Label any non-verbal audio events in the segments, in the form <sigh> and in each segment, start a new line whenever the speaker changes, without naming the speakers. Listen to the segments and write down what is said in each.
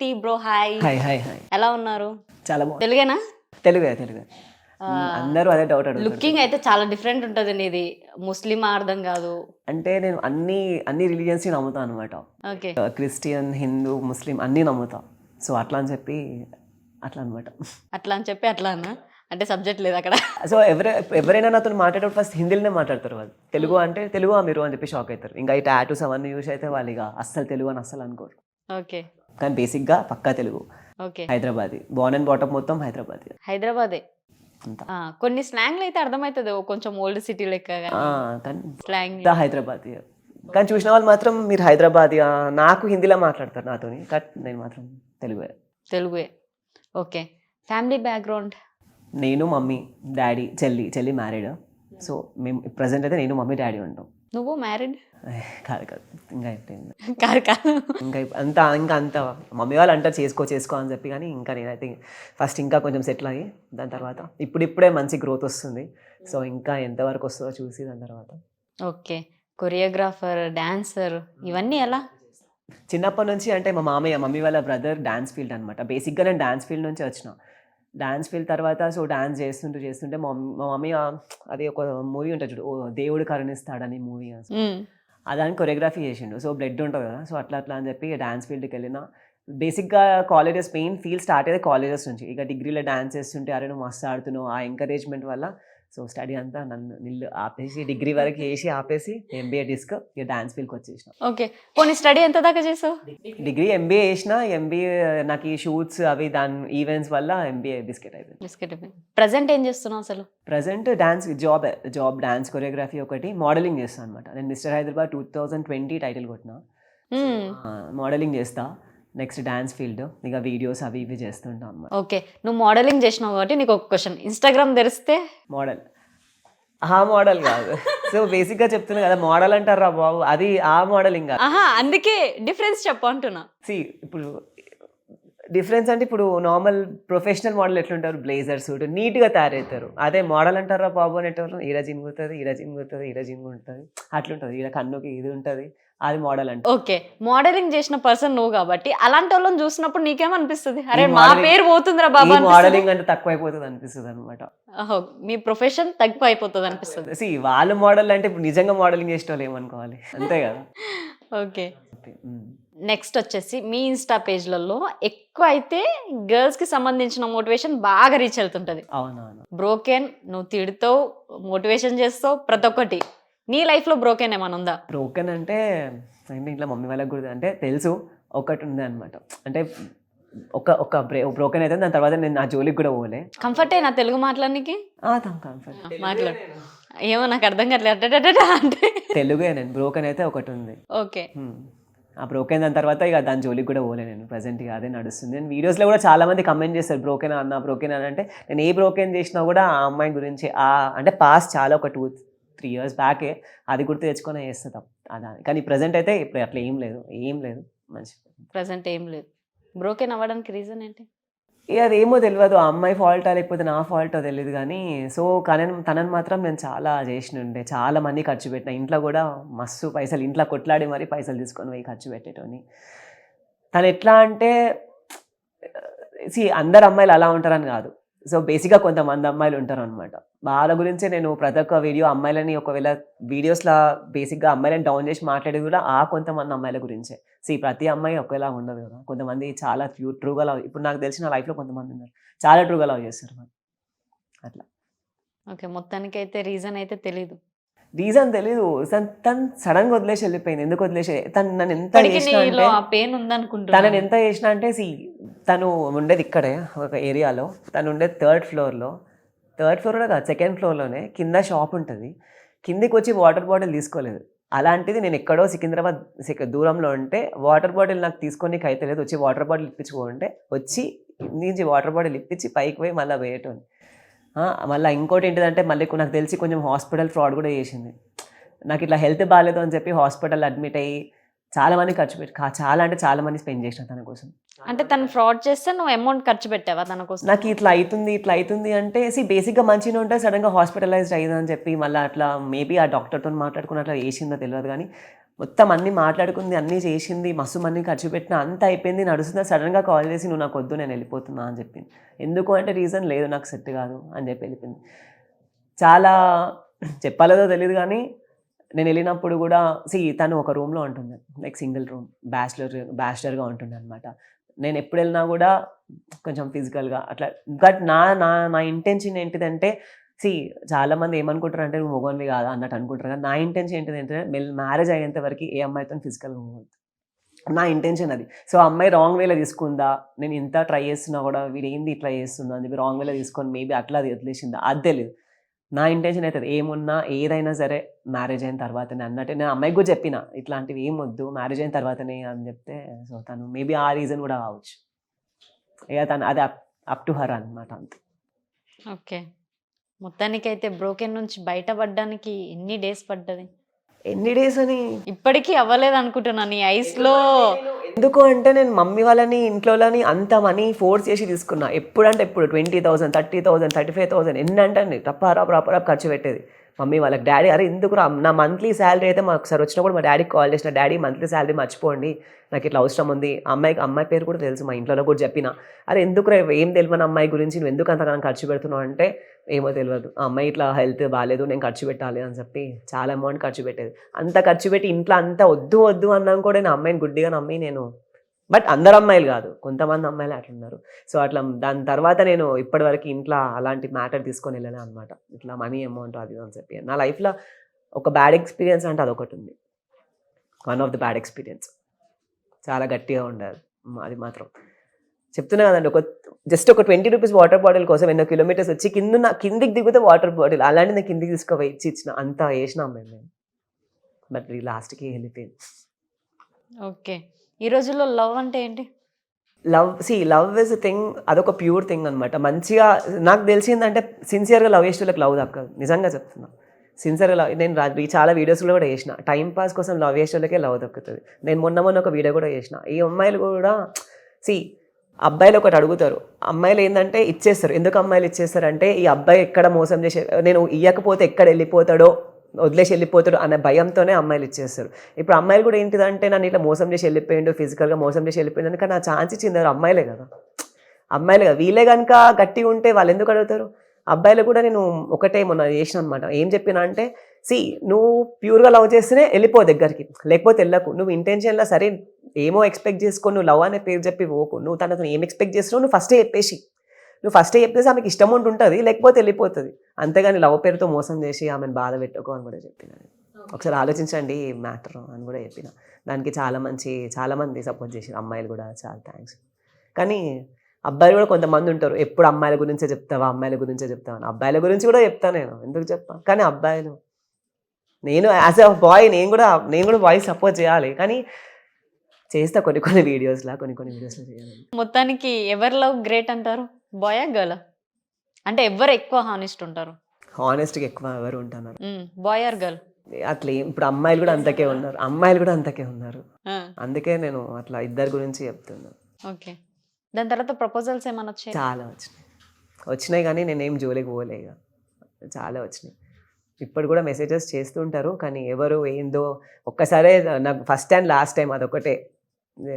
Tea bro hi.
Hi hi hi.
ఎలా ఉన్నారు?
చాలా బాగుంది.
తెలుగేనా?
తెలుగే తెలుగే. అందరూ అదే డౌట్ అడుగుతారు.
లుకింగ్ అయితే చాలా డిఫరెంట్ ఉంటుంది నీది. ముస్లిం అర్థం కాదు.
అంటే నేను అన్ని అన్ని రిలీజియన్స్ నమ్ముతా అనమాట
ఓకే.
క్రిస్టియన్ హిందూ ముస్లిం అన్నీ నమ్ముతా. సో అట్లా అని చెప్పి అట్లా అనమాట
అట్లా అని చెప్పి అట్లా అన్నా? అంటే సబ్జెక్ట్ లేదు అక్కడ.
సో ఎవరై ఎవరైనా నాతో మాట్లాడేటప్పుడు ఫస్ట్ హిందీలోనే మాట్లాడతారు వాళ్ళు. తెలుగు అంటే తెలుగు మీరు అని చెప్పి షాక్ అవుతారు. ఇంకా ఈ టాటూస్ అవన్నీ యూస్ అయితే వాళ్ళు ఇక అస్సలు తెలుగు అని అస్సలు అనుకోరు.
ఓకే.
కానీ బేసిక్గా పక్కా Telugu.
Okay.
Hyderabad. Born and brought up మొత్తం హైదరాబాద్.
హైదరాబాదే. కొన్ని స్లాంగ్లు అయితే అర్థమవుతుంది కొంచెం ఓల్డ్ సిటీ లెక్క స్లాంగ్
హైదరాబాద్. కానీ చూసిన వాళ్ళు మాత్రం మీరు హైదరాబాద్ నాకు హిందీలో మాట్లాడతారు నాతోని. బట్ నేను మాత్రం తెలుగు
తెలుగే ఓకే. ఫ్యామిలీ బ్యాక్గ్రౌండ్
నేను మమ్మీ డాడీ చెల్లి. చెల్లి మ్యారీడ్. సో మేము ప్రజెంట్ అయితే నేను మమ్మీ డాడీ ఉంటాం.
నువ్వు మ్యారీడ్
కాదు కాదు. ఇంకా అయిపోయింది
కాదు కాదు.
ఇంకా అంతా ఇంకా అంత మమ్మీ వాళ్ళు అంటారు చేసుకో చేసుకో అని చెప్పి కానీ ఇంకా నేనైతే ఫస్ట్ ఇంకా కొంచెం సెటిల్ అయ్యి దాని తర్వాత ఇప్పుడిప్పుడే మంచి గ్రోత్ వస్తుంది. సో ఇంకా ఎంతవరకు వస్తుందో చూసి దాని తర్వాత.
ఓకే. కొరియోగ్రాఫర్ డాన్సర్ ఇవన్నీ ఎలా?
చిన్నప్పటి నుంచి అంటే మా మామయ్య మమ్మీ వాళ్ళ బ్రదర్ డాన్స్ ఫీల్డ్ అనమాట బేసిక్గా నేను డాన్స్ ఫీల్డ్ నుంచి వచ్చిన. డాన్స్ ఫీల్డ్ తర్వాత సో డాన్స్ చేస్తుంటూ చేస్తుంటే మా మమ్మీ- అది ఒక మూవీ ఉంటుంది చూడు ఓ దేవుడు కరుణిస్తాడని మూవీ
మ్మ్.
అదానికి కొరియోగ్రఫీ చేసిండు. సో బ్లడ్ ఉంటుంది కదా సో అట్లా అట్లా అని చెప్పి డాన్స్ ఫీల్డ్కి వెళ్ళిన. బేసిక్గా కాలేజెస్ మెయిన్ ఫీల్డ్ స్టార్ట్ అయ్యేది కాలేజెస్ నుంచి. ఇక డిగ్రీలో డాన్స్ చేస్తుంటే అరే నువ్వు మస్తు ఆడుతున్నావు. ఆ ఎంకరేజ్మెంట్ వల్ల సో స్టడీ అంతా నన్ను నిల్లు ఆపేసి డిగ్రీ వరకు చేసి ఆపేసి ఎంబీఏ డిస్క్ ఇక డాన్స్ ఫీల్డ్కి వచ్చేసిన.
ఓకే. పోనీ స్టడీ ఎంత దాకా చేసావు?
డిగ్రీ ఎంబీఏ చేసిన ఎంబీఏ నాకు ఈ షూట్స్ అవి దాని ఈవెంట్స్ వల్ల ఎంబీఏ బిస్కెట్ అయిపోయింది.
బిస్కెట్ ప్రజెంట్ ఏం చేస్తున్నావు అసలు?
Present dance job job dance choreography ఒకటి మోడలింగ్ చేస్తాను అనమాట నేను mister Hyderabad two thousand twenty title కొట్టిన. మోడలింగ్ చేస్తా. నెక్స్ట్ డాన్స్ ఫీల్డ్ ఇక వీడియోస్ అవి ఇవి చేస్తుంటాం
ఓకే నువ్వు మోడలింగ్ చేసినావు కాబట్టి నీకు ఒక క్వశ్చన్ ఇన్స్టాగ్రామ్ తెరిస్తే?
మోడల్. ఆ మోడల్ కాదు. సో బేసిక్గా చెప్తున్నా కదా మోడల్ అంటారా బాబు? అది ఆ మోడలింగ్ కాదు.
ఆహా అందుకే డిఫరెన్స్ చెప్పు అంటున్నా.
సి ఇప్పుడు డిఫరెన్స్ అంటే ఇప్పుడు నార్మల్ ప్రొఫెషనల్ మోడల్ ఎట్లుంటారు? బ్లేజర్ సూట్ నీట్గా తయారవుతారు. అదే మోడల్ అంటారా బాబు అనేటప్పుడు ఈడ జింగుతుంది ఈడ జింగుతుంది ఈడ జింగుంటుంది అట్లుంటుంది. ఈడ కన్నుకి ఇది ఉంటుంది. అది మోడల్ అంటే.
ఓకే. మోడలింగ్ చేసిన పర్సన్ నువ్వు కాబట్టి అలాంటి వాళ్ళని చూసినప్పుడు నీకేమనిపిస్తుంది? అరే మా పేరు పోతుందిరా బాబా?
మోడలింగ్ అంటే తక్కువ అయిపోతుంది అనిపిస్తుంది అనమాట
మీ ప్రొఫెషన్ తక్కువ అయిపోతుంది అనిపిస్తుంది.
సి వాళ్ళు మోడల్ అంటే ఇప్పుడు నిజంగా మోడలింగ్ చేసే వాళ్ళు ఏమనుకోవాలి? అంతే కదా. <laughs>
ఓకే. నెక్స్ట్ వచ్చేసి మీ ఇన్స్టా పేజ్లలో ఎక్కువ అయితే గర్ల్స్కి సంబంధించిన మోటివేషన్ బాగా రీచ్ వెళ్తుంటది
అవునవును.
బ్రోకెన్ నువ్వు తిడుతావు మోటివేషన్ చేస్తావు ప్రతి ఒక్కటి. నీ లైఫ్లో బ్రోకెన్ ఏమైనా ఉందా?
బ్రోకెన్ అంటే అంటే ఇంట్లో మమ్మీ వాళ్ళకి కూడా అంటే తెలుసు ఒకటి ఉంది అనమాట అంటే ఒక ఒక బ్రే బ్రోకెన్ అయితే దాని తర్వాత నేను నా జోలికి కూడా పోలే.
కంఫర్ట్ అయినా తెలుగు మాట్లాడడానికి
కంఫర్ట్
మాట్లాడు. ఏమో నాకు అర్థం కావట్లేదు అంటే
తెలుగే నేను బ్రోకెన్ అయితే ఒకటి ఉంది.
ఓకే.
ఆ బ్రోకెన్ దాని తర్వాత ఇక దాని జోలికి కూడా పోలే నేను. ప్రజెంట్ ఇక అదే నడుస్తుంది. నేను వీడియోస్లో కూడా చాలా మంది కమెంట్ చేస్తారు బ్రోకెన్ అన్న బ్రోకెన్ అని. అంటే నేను ఏ బ్రోకెన్ చేసినా కూడా ఆ అమ్మాయి గురించి ఆ అంటే పాస్ట్ చాలా ఒక టూ త్రీ ఇయర్స్ బ్యాకే అది గుర్తు తెచ్చుకొని చేస్తాం. అదా కానీ ప్రజెంట్ అయితే ఇప్పుడు అట్లా ఏం లేదు ఏం లేదు మంచి.
ప్రజెంట్ ఏం లేదు. బ్రోకెన్ అవ్వడానికి రీజన్ ఏంటి?
ఇక అదేమో తెలియదు ఆ అమ్మాయి ఫాల్టా లేకపోతే నా ఫాల్టో తెలియదు కానీ సో కానీ తనని మాత్రం నేను చాలా చేసినుండే చాలా మంది ఖర్చు పెట్టిన. ఇంట్లో కూడా మస్తు పైసలు ఇంట్లో కొట్లాడి మరీ పైసలు తీసుకొని పోయి ఖర్చు పెట్టేటోని. తను ఎట్లా అంటే సి అందరు అమ్మాయిలు అలా ఉంటారని కాదు. సో బేసిక్గా కొంతమంది అమ్మాయిలు ఉంటారు అనమాట వాళ్ళ గురించే నేను ప్రతి ఒక్క వీడియో అమ్మాయిలని ఒకవేళ వీడియోస్లో బేసిక్గా అమ్మాయిలని డౌన్ చేసి మాట్లాడేది కూడా ఆ కొంతమంది అమ్మాయిల గురించే. సి ప్రతి అమ్మాయి ఒకేలా ఉండదు కదా. కొంతమంది చాలా ట్రూ ట్రూగా లవ్ ఇప్పుడు నాకు తెలిసిన లైఫ్లో కొంతమంది ఉన్నారు. చాలా ట్రూగా లవ్ చేస్తారు అట్లా.
ఓకే మొత్తానికి అయితే రీజన్ అయితే తెలీదు.
రీజన్ తెలీదు. తను తను సడన్గా వదిలేసి వెళ్ళిపోయింది. ఎందుకు వదిలేసి? తను నన్ను ఎంత తనని ఎంత చేసినా అంటే సి తను ఉండేది ఇక్కడే ఒక ఏరియాలో. తను ఉండేది థర్డ్ ఫ్లోర్లో థర్డ్ ఫ్లోర్లో కాదు సెకండ్ ఫ్లోర్లోనే కింద షాప్ ఉంటుంది. కిందికి వచ్చి వాటర్ బాటిల్ తీసుకోలేదు. అలాంటిది నేను ఎక్కడో సికింద్రాబాద్ సిక- దూరంలో ఉంటే వాటర్ బాటిల్ నాకు తీసుకొని అయితే లేదు వచ్చి వాటర్ బాటిల్ ఇప్పించుకుంటే వచ్చి నుంచి వాటర్ బాటిల్ ఇప్పించి పైకి పోయి మళ్ళీ వేయటం మళ్ళీ ఇంకోటి ఏంటిదంటే మళ్ళీ నాకు తెలిసి కొంచెం హాస్పిటల్ ఫ్రాడ్ కూడా చేసింది. నాకు ఇట్లా హెల్త్ బాగాలేదు అని చెప్పి హాస్పిటల్ అడ్మిట్ అయ్యి చాలా మంది ఖర్చు పెట్టి చాలా అంటే చాలా మంది స్పెండ్ చేసిన తన కోసం.
అంటే తను ఫ్రాడ్ చేస్తే నువ్వు అమౌంట్ ఖర్చు పెట్టావా తన కోసం?
నాకు ఇట్లా అవుతుంది ఇట్లా అవుతుంది అంటే సి బేసిక్గా మంచిగా ఉంటే సడన్గా హాస్పిటలైజ్డ్ అయ్యిందని చెప్పి మళ్ళీ అట్లా మేబీ ఆ డాక్టర్తో మాట్లాడుకుని అట్లా చేసిందో తెలియదు కానీ మొత్తం అన్నీ మాట్లాడుకుంది అన్నీ చేసింది మస్తు ఖర్చు పెట్టిన అంత అయిపోయింది. నడుస్తుందా సడన్గా కాల్ చేసి నువ్వు నాకు వద్దు నేను వెళ్ళిపోతున్నా అని చెప్పింది. ఎందుకు అంటే రీజన్ లేదు నాకు సెట్ కాదు అని చెప్పి వెళ్ళిపోయింది. చాలా చెప్పాలేదో తెలియదు కానీ నేను వెళ్ళినప్పుడు కూడా సి తను ఒక రూమ్లో ఉంటుండే లైక్ సింగిల్ రూమ్ బ్యాచిలర్ బ్యాచిలర్గా ఉంటుండే అనమాట నేను ఎప్పుడు వెళ్ళినా కూడా కొంచెం ఫిజికల్గా అట్లా బట్ నా నా నా ఇంటెన్షన్ ఏంటిదంటే సి చాలా మంది ఏమనుకుంటారు అంటే నువ్వు మొగోన్వి కాదా? అన్నట్టు అనుకుంటారు. కానీ నా ఇంటెన్షన్ ఏంటిదంటే మ్యారేజ్ అయ్యేంత వరకు ఏ అమ్మాయితో ఫిజికల్గా పోవద్దు నా ఇంటెన్షన్ అది. సో అమ్మాయి రాంగ్ వేలో తీసుకుందా? నేను ఇంత ట్రై చేస్తున్నా కూడా వీడు ఏంది ఇట్లా చేస్తుందా అని చెప్పి రాంగ్ వేలో తీసుకొని మేబీ అట్లా అది వదిలేసిందా? అది తెలియదు నా ఇంటెన్షన్ అవుతుంది ఏమున్నా ఏదైనా సరే మ్యారేజ్ అయిన తర్వాతనే అన్నట్టు. నేను అమ్మాయికి కూడా చెప్పిన ఇట్లాంటివి ఏం వద్దు మ్యారేజ్ అయిన తర్వాతనే అని చెప్తే సో తను మేబీ ఆ రీజన్ కూడా కావచ్చు. ఇక తను అది అప్ టు హర్ అనమాట అంతే.
ఓకే. మొత్తానికైతే బ్రోకెన్ నుంచి బయటపడడానికి ఎన్ని డేస్ పడ్డది?
ఎన్ని డేస్ అని?
ఇప్పటికీ అవ్వలేదు అనుకుంటున్నాను నీ ఐస్లో.
ఎందుకు అంటే నేను మమ్మీ వాళ్ళని ఇంట్లోని అంత మనీ ఫోర్స్ చేసి తీసుకున్నా. ఎప్పుడంటే ఎప్పుడు twenty thousand thirty thousand thirty five thousand ఎన్ని అంటే ఖర్చు పెట్టేది. మమ్మీ వాళ్ళకి డాడీ అరే ఎందుకు రా నా మంత్లీ శాలరీ అయితే మాకు ఒకసారి వచ్చినప్పుడు మా డాడీకి కాల్ చేసిన డాడీ మంత్లీ శాలరీ మర్చిపోండి. నాకు ఇట్లా అవసరం ఉంది. అమ్మాయికి అమ్మాయి పేరు కూడా తెలుసు మా ఇంట్లో కూడా చెప్పిన. అరే ఎందుకు రా ఏం తెలియని అమ్మాయి గురించి నువ్వు ఎందుకు అంతగానం ఖర్చు పెడుతున్నావు? అంటే ఏమో తెలియదు ఆ అమ్మాయి ఇట్లా హెల్త్ బాగాలేదు నేను ఖర్చు పెట్టాలి అని చెప్పి చాలా అమౌంట్ ఖర్చు పెట్టేది. అంత ఖర్చు పెట్టి ఇంట్లో అంత వద్దు వద్దు అన్నాం కూడా నేను అమ్మాయిని గుడ్డిగా నమ్మి నేను బట్ అందరు అమ్మాయిలు కాదు కొంతమంది అమ్మాయిలు అట్లున్నారు. సో అట్లా దాని తర్వాత నేను ఇప్పటివరకు ఇంట్లో అలాంటి మ్యాటర్ తీసుకొని వెళ్ళాను అనమాట ఇట్లా మనీ అమౌంట్ అది ఇది అని చెప్పి. నా లైఫ్లో ఒక బ్యాడ్ ఎక్స్పీరియన్స్ అంటే అదొకటి ఉంది one of the bad experience. చాలా గట్టిగా ఉండాలి. అది మాత్రం. చెప్తున్నా కదండి ఒక జస్ట్ ఒక ట్వంటీ రూపీస్ వాటర్ బాటిల్ కోసం ఎన్నో కిలోమీటర్స్ వచ్చి కింద నా కిందికి దిగితే వాటర్ బాటిల్ అలాంటి నేను కిందికి తీసుకుపోయి ఇచ్చి ఇచ్చిన అంత వేసినాం మేము మేము బట్ లాస్ట్కి వెళ్ళిపోయింది.
ఓకే. ఈ రోజుల్లో లవ్ అంటే ఏంటి?
Love C love is thing అదొక ప్యూర్ థింగ్ అనమాట మంచిగా నాకు తెలిసిందంటే సిన్సియర్గా లవ్ చేసేవాళ్ళకి లవ్ దక్కదు. నిజంగా చెప్తున్నా. సిన్సియర్గా లవ్ నేను రా- ఈ చాలా వీడియోస్లో కూడా చేసిన. టైం పాస్ కోసం లవ్ చేసేవాళ్ళకే లవ్ దక్కుతుంది. నేను మొన్న మొన్న ఒక వీడియో కూడా చేసిన. ఈ అమ్మాయిలు కూడా సి అబ్బాయిలు ఒకటి అడుగుతారు. అమ్మాయిలు ఏంటంటే ఇచ్చేస్తారు. ఎందుకు అమ్మాయిలు ఇచ్చేస్తారు అంటే ఈ అబ్బాయి ఎక్కడ మోసం చేసే నేను ఇయ్యకపోతే ఎక్కడ వెళ్ళిపోతాడో వదిలేసి వెళ్ళిపోతాడు అనే భయంతోనే అమ్మాయిలు ఇచ్చేస్తారు. ఇప్పుడు అమ్మాయిలు కూడా ఏంటిదంటే నన్ను ఇట్లా మోసం చేసి వెళ్ళిపోయిండు ఫిజికల్గా మోసం చేసి వెళ్ళిపోయింది కానీ నా ఛాన్స్ ఇచ్చింది అమ్మాయిలే కదా. అమ్మాయిలే కదా. వీళ్ళే కనుక గట్టిగా ఉంటే వాళ్ళు ఎందుకు అడుగుతారు? అబ్బాయిలు కూడా నేను ఒకటే మొన్న చేసిన అనమాట ఏం చెప్పినా అంటే సి నువ్వు ప్యూర్గా లవ్ చేస్తేనే వెళ్ళిపో దగ్గరికి. లేకపోతే వెళ్ళకు. నువ్వు ఇంటెన్షన్లో సరే ఏమో ఎక్స్పెక్ట్ చేసుకో నువ్వు లవ్ అనే పేరు చెప్పి పోకు. నువ్వు తనతో ఏం ఎక్స్పెక్ట్ చేస్తున్నావు? నువ్వు ఫస్టే చెప్పేసి నువ్వు ఫస్టే చెప్పేసి ఆమెకి ఇష్టం ఉంటుంది లేకపోతే వెళ్ళిపోతుంది. అంతేగాని లవ్ పేరుతో మోసం చేసి ఆమెను బాధ పెట్టుకో అని కూడా చెప్పిన. ఒకసారి ఆలోచించండి మ్యాటర్ అని కూడా చెప్పిన. దానికి చాలా మంచి చాలా మంది సపోర్ట్ చేసారు అమ్మాయిలు కూడా చాలా థ్యాంక్స్ కానీ అబ్బాయిలు కూడా కొంతమంది ఉంటారు. ఎప్పుడు అమ్మాయిల గురించే చెప్తావా అమ్మాయిల గురించే చెప్తావా. అబ్బాయిల గురించి కూడా చెప్తాను నేను. ఎందుకు చెప్పా? కానీ అబ్బాయిలు నేను యాజ్ అ బాయ్ నేను కూడా నేను కూడా బాయ్ సపోర్ట్ చేయాలి. కానీ చేస్తా కొన్ని కొన్ని వీడియోస్లా కొన్ని కొన్ని వీడియోస్లో చేయాలి.
మొత్తానికి ఎవరి లవ్ గ్రేట్ అంటారు? బాయా గర్ల్ అంటే ఎవరు ఎక్కువ హానెస్ట్ ఉంటారు.
హానెస్ట్గా ఎక్కువ ఎవరు ఉంటున్నారు
బాయ్ ఆర్ గర్ల్
అట్లా ఇప్పుడు అమ్మాయిలు కూడా అంతకే ఉన్నారు. అమ్మాయిలు కూడా అంతకే ఉన్నారు. అందుకే నేను అట్లా ఇద్దరి గురించి చెప్తున్నాను
ఓకే. దాని తర్వాత ప్రపోజల్స్ ఏమైనా వచ్చాయి?
చాలా వచ్చినాయి. వచ్చినాయి కానీ నేనేం జోలికి పోలే ఇక. చాలా వచ్చినాయి. ఇప్పుడు కూడా మెసేజెస్ చేస్తుంటారు కానీ ఎవరు ఏందో ఒక్కసారే నాకు ఫస్ట్ అండ్ లాస్ట్ టైం అదొకటే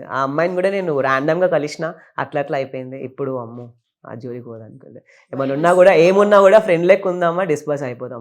ఆ అమ్మాయిని కూడా నేను ర్యాండమ్గా కలిసిన అట్లా అట్లా అయిపోయింది. ఇప్పుడు అమ్ము. ఆ జోలికి పోదానికి ఏమైనా ఉన్నా కూడా ఏమున్నా కూడా ఫ్రెండ్ లెక్క ఉందామా డిస్పర్స్ అయిపోదాము